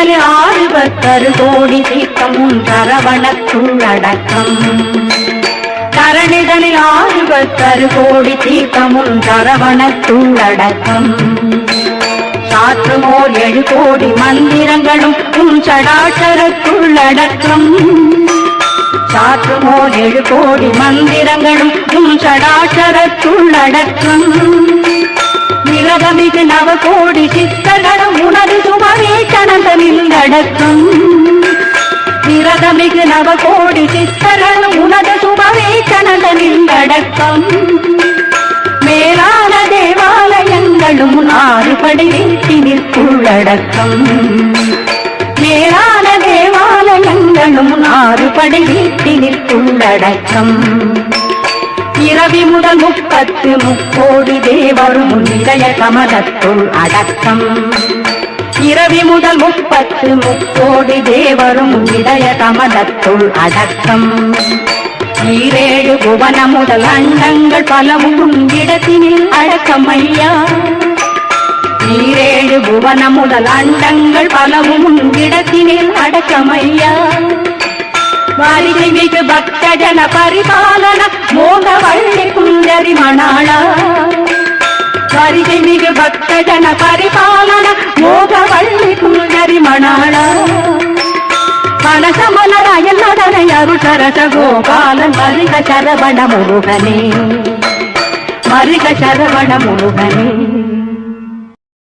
முப்பத்தரு கோடி தீர்த்தமும் சரவணத்துள்ளடக்கம் தரணிதனில் ஆறுபத்தரு கோடி தீர்த்தமும் சரவணத்துள்ளடக்கம் சாற்றுமோர் ஏழு கோடி மந்திரங்களும் உன் சடாச்சரத்துள்ளடக்கம் சாற்றுமோர் ஏழு கோடி மந்திரங்களும் உன் சடாச்சரத்துள்ளடக்கம் நிலவமிகு நவ கோடி சித்தர்களும் உனது சுமவே நடக்கும் நிரதமிகு நவ கோடி சித்தர்களும் உனது சுமவே கணந்தனில் நடக்கும் மேலான தேவாலயங்களும் ஆறுபடை வீட்டினில் உள்ளடக்கம் மேலான தேவாலயங்களும் ஆறுபடை வீட்டினில் உள்ளடக்கம் இரவி முதல் முப்பத்து முக்கோடி தேவரும் இதய கமலத்துள் அடக்கம். இரவி முதல் முப்பத்து முக்கோடி தேவரும் இதய கமலத்துள் அடக்கம். ஈரேழு புவன முதல் அண்டங்கள் பலவும் இடத்தினில் அடக்கம் ஐயா. ஈரேழு புவன முதல் அண்டங்கள் பலவும் இடத்தினில் அடக்கம் ஐயா. வாரிகை மிகு பக்த ஜன பரிபாலன மோக வள்ளி குந்தரி மணாளா. வாரிகை மிகு பக்த ஜன பரிபாலன மோக மனசமலராயல் நடனை அருள் கோபாலன் மருக சரவண முருகனே. மருக சரவண முருகனே.